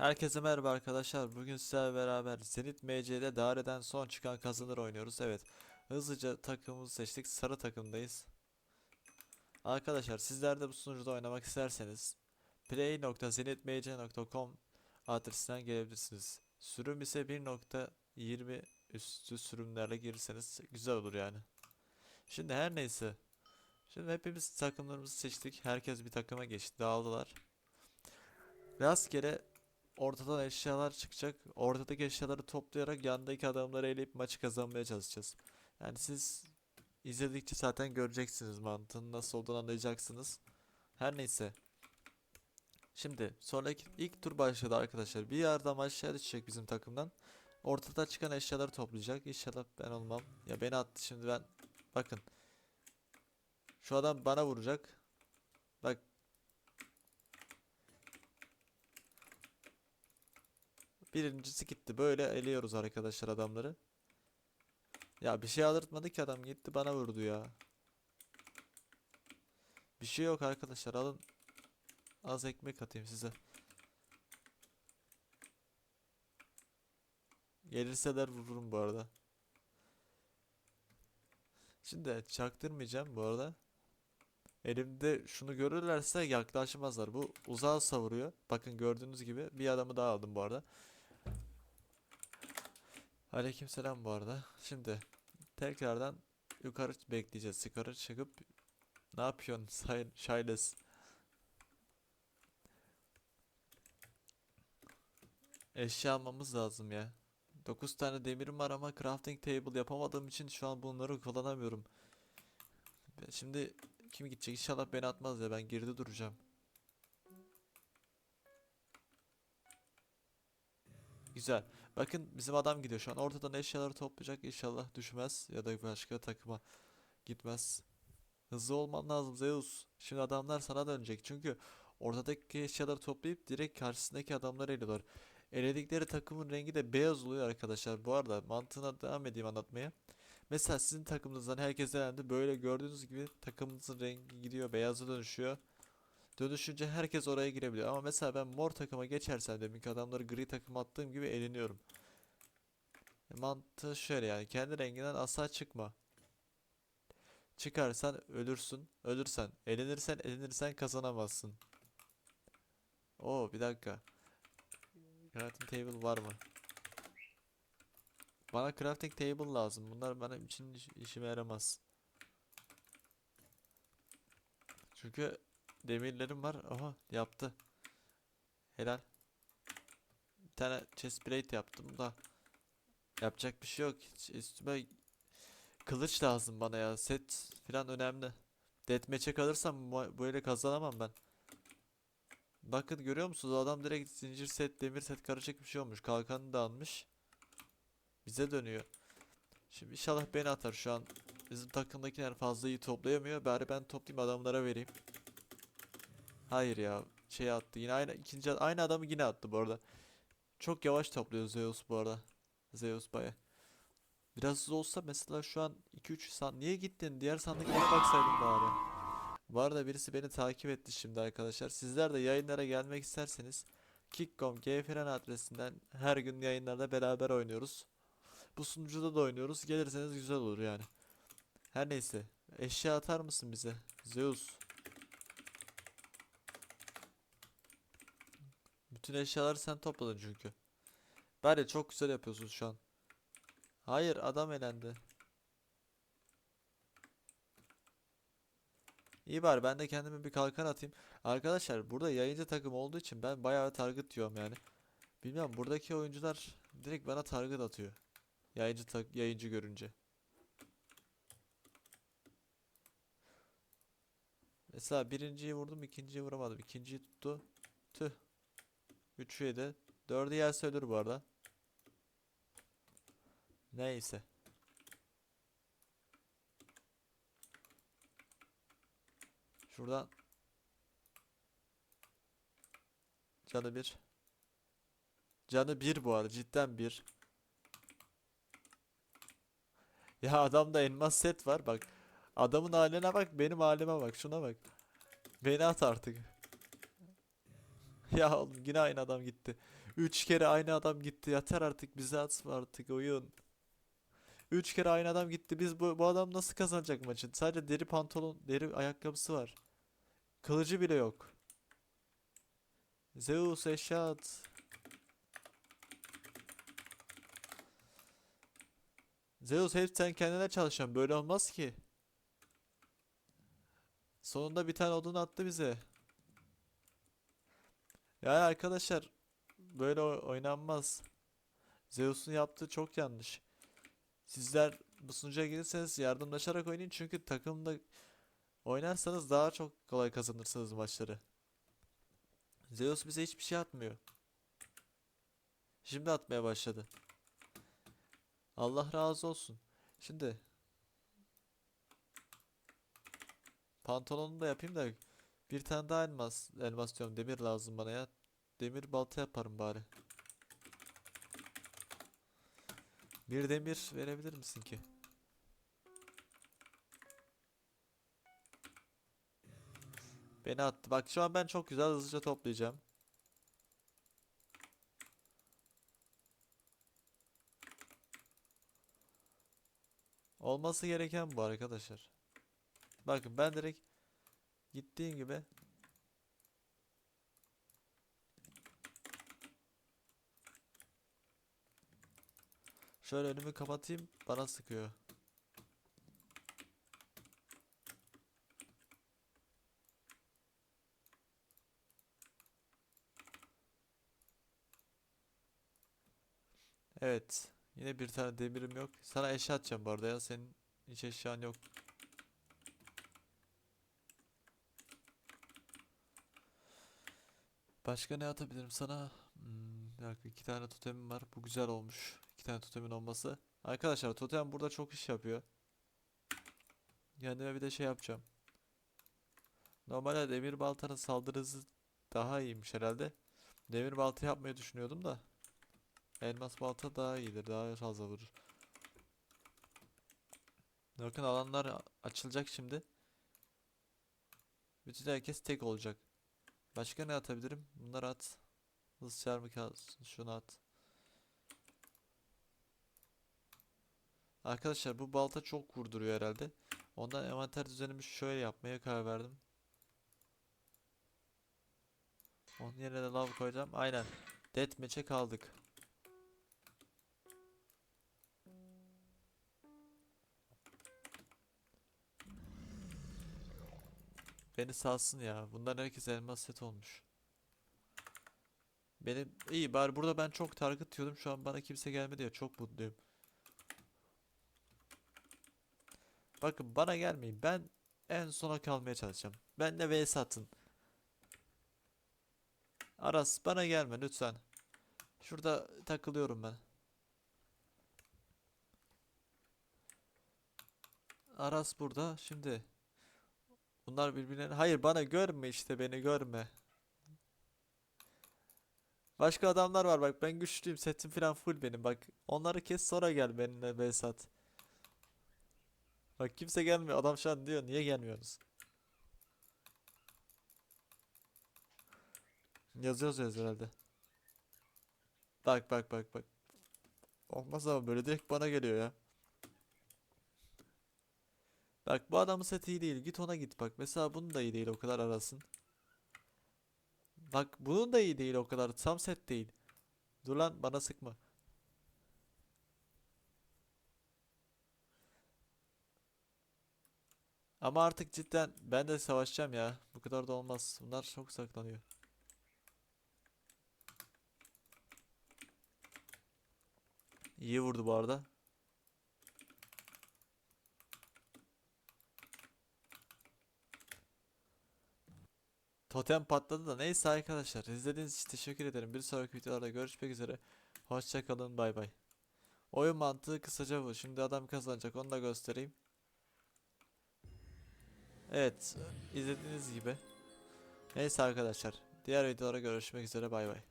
Herkese merhaba arkadaşlar. Bugün sizlerle beraber Zenit MC'de daireden son çıkan kazanır oynuyoruz. Evet. Hızlıca takımımızı seçtik. Sarı takımdayız. Arkadaşlar sizler de bu sunucuda oynamak isterseniz play.zenitmc.com adresinden gelebilirsiniz. Sürüm ise 1.20 üstü sürümlerle girirseniz güzel olur yani. Şimdi her neyse. Şimdi hepimiz takımlarımızı seçtik. Herkes bir takıma geçti. Dağıldılar. Rastgele ortadan eşyalar çıkacak. Ortadaki eşyaları toplayarak yandaki adamları eleyip maçı kazanmaya çalışacağız. Yani siz izledikçe zaten göreceksiniz mantığın nasıl olduğunu anlayacaksınız. Her neyse. Şimdi sonraki ilk tur başladı arkadaşlar. Bir yerden aşağıya düşecek bizim takımdan. Ortada çıkan eşyaları toplayacak. İnşallah ben olmam. Ya beni attı şimdi ben. Bakın. Şu adam bana vuracak. Bak Birincisi gitti. Böyle eliyoruz arkadaşlar adamları. Ya bir şey aldırtmadı ki adam gitti bana vurdu ya. Bir şey yok arkadaşlar alın. Az ekmek atayım size. Gelirseler vururum bu arada. Şimdi çaktırmayacağım bu arada. Elimde şunu görürlerse yaklaşmazlar. Bu uzağa savuruyor. Bakın gördüğünüz gibi bir adamı daha aldım bu arada. Aleykümselam bu arada. Şimdi tekrardan yukarı bekleyeceğiz. Yukarı çıkıp ne yapıyorsun Say Şayles? Eşya almamız lazım ya. 9 tane demirim var ama crafting table yapamadığım için şu an bunları kullanamıyorum. Şimdi kim gidecek? İnşallah beni atmaz ya ben geride duracağım. Güzel. Bakın bizim adam gidiyor şu an. Ortadan eşyaları toplayacak. İnşallah düşmez ya da başka takıma gitmez. Hızlı olman lazım Zeus. Şimdi adamlar sana dönecek. Çünkü ortadaki eşyaları toplayıp direkt karşısındaki adamları eliyorlar. Eledikleri takımın rengi de beyaz oluyor arkadaşlar. Bu arada mantığına devam edeyim anlatmaya. Mesela sizin takımınızdan herkes elendi. Böyle gördüğünüz gibi takımınızın rengi gidiyor. Beyaza dönüşüyor. Dönüşünce herkes oraya girebiliyor. Ama mesela ben mor takıma geçersem deminki adamları gri takıma attığım gibi eleniyorum. E, Mantığı şöyle yani kendi renginden asla çıkma. Çıkarsan ölürsün. Ölürsen elenirsen elenirsen kazanamazsın. Oo bir dakika. Crafting table var mı? Bana crafting table lazım. Bunlar benim için iş- işime yaramaz. Çünkü demirlerim var. Aha yaptı. Helal. Bir tane chest plate yaptım da. Yapacak bir şey yok. Hiç üstüme kılıç lazım bana ya. Set falan önemli. Deathmatch'e kalırsam böyle kazanamam ben. Bakın görüyor musunuz? Adam direkt zincir set, demir set karışık bir şey olmuş. Kalkanı da almış. Bize dönüyor. Şimdi inşallah beni atar şu an. Bizim takımdakiler fazla iyi toplayamıyor. Bari ben toplayayım adamlara vereyim. Hayır ya. Şey attı. Yine aynı ikinci aynı adamı yine attı bu arada. Çok yavaş topluyor Zeus bu arada. Zeus baya. Biraz hızlı olsa mesela şu an 2-3 san niye gittin? Diğer sandıklara baksaydın bari. Bu arada birisi beni takip etti şimdi arkadaşlar. Sizler de yayınlara gelmek isterseniz Kick.com GFRN adresinden her gün yayınlarda beraber oynuyoruz. Bu sunucuda da oynuyoruz. Gelirseniz güzel olur yani. Her neyse. Eşya atar mısın bize? Zeus. Bütün eşyaları sen topladın çünkü. Bari çok güzel yapıyorsun şu an. Hayır adam elendi. İyi bari ben de kendime bir kalkan atayım. Arkadaşlar burada yayıncı takım olduğu için ben bayağı target diyorum yani. Bilmiyorum buradaki oyuncular direkt bana target atıyor. Yayıncı tak yayıncı görünce. Mesela birinciyi vurdum, ikinciyi vuramadım. İkinciyi tuttu. Tüh. Üçü yedi. Dördü yerse ölür bu arada. Neyse. Şuradan. Canı bir. Canı bir bu arada. Cidden bir. Ya adamda elmas set var bak. Adamın haline bak benim halime bak şuna bak. Beni at artık. Ya oğlum yine aynı adam gitti. Üç kere aynı adam gitti. Yeter artık bize atma artık oyun. Üç kere aynı adam gitti. Biz bu, bu adam nasıl kazanacak maçı? Sadece deri pantolon, deri ayakkabısı var. Kılıcı bile yok. Zeus eşya at. Zeus hep sen kendine çalışıyorsun. Böyle olmaz ki. Sonunda bir tane odun attı bize. Yani arkadaşlar böyle oy- oynanmaz. Zeus'un yaptığı çok yanlış. Sizler bu sunucuya gelirseniz yardımlaşarak oynayın çünkü takımda oynarsanız daha çok kolay kazanırsınız maçları. Zeus bize hiçbir şey atmıyor. Şimdi atmaya başladı. Allah razı olsun. Şimdi pantolonu da yapayım da bir tane daha elmas elmas diyorum demir lazım bana ya. Demir balta yaparım bari. Bir demir verebilir misin ki? Beni attı. Bak şu an ben çok güzel hızlıca toplayacağım. Olması gereken bu arkadaşlar. Bakın ben direkt gittiğim gibi şöyle önümü kapatayım bana sıkıyor. Evet. Yine bir tane demirim yok. Sana eşya atacağım bu arada ya. Senin hiç eşyan yok. Başka ne atabilirim sana? Hmm, iki tane totemim var. Bu güzel olmuş. İki tane totemin olması. Arkadaşlar totem burada çok iş yapıyor. Kendime bir de şey yapacağım. Normalde demir baltanın saldırı hızı daha iyiymiş herhalde. Demir balta yapmayı düşünüyordum da. Elmas balta daha iyidir. Daha fazla vurur. Bakın alanlar açılacak şimdi. Bütün herkes tek olacak. Başka ne atabilirim? Bunları at. Hız çarmı kalsın. Şunu at. Arkadaşlar bu balta çok vurduruyor herhalde. Ondan envanter düzenimi şöyle yapmaya karar verdim. Onun yerine de lav koyacağım. Aynen. Deathmatch'e kaldık. Beni salsın ya. Bundan herkes elmas set olmuş. Benim iyi bari burada ben çok target diyordum. Şu an bana kimse gelmedi ya. Çok mutluyum. Bakın bana gelmeyin. Ben en sona kalmaya çalışacağım. Benle vs atın. Aras bana gelme lütfen. Şurada takılıyorum ben. Aras burada. Şimdi bunlar birbirlerine hayır bana görme işte beni görme. Başka adamlar var bak ben güçlüyüm setim falan full benim bak. Onları kes sonra gel benimle vs at. Bak kimse gelmiyor. Adam şu an diyor niye gelmiyorsunuz? Yazıyoruz yaz herhalde. Bak bak bak bak. Olmaz ama böyle direkt bana geliyor ya. Bak bu adamın seti iyi değil. Git ona git bak. Mesela bunun da iyi değil o kadar arasın. Bak bunun da iyi değil o kadar. Tam set değil. Dur lan bana sıkma. Ama artık cidden ben de savaşacağım ya. Bu kadar da olmaz. Bunlar çok saklanıyor. İyi vurdu bu arada. Totem patladı da neyse arkadaşlar. İzlediğiniz için teşekkür ederim. Bir sonraki videolarda görüşmek üzere. Hoşça kalın. Bay bay. Oyun mantığı kısaca bu. Şimdi adam kazanacak. Onu da göstereyim. Evet. izlediğiniz gibi. Neyse arkadaşlar. Diğer videolara görüşmek üzere. Bay bay.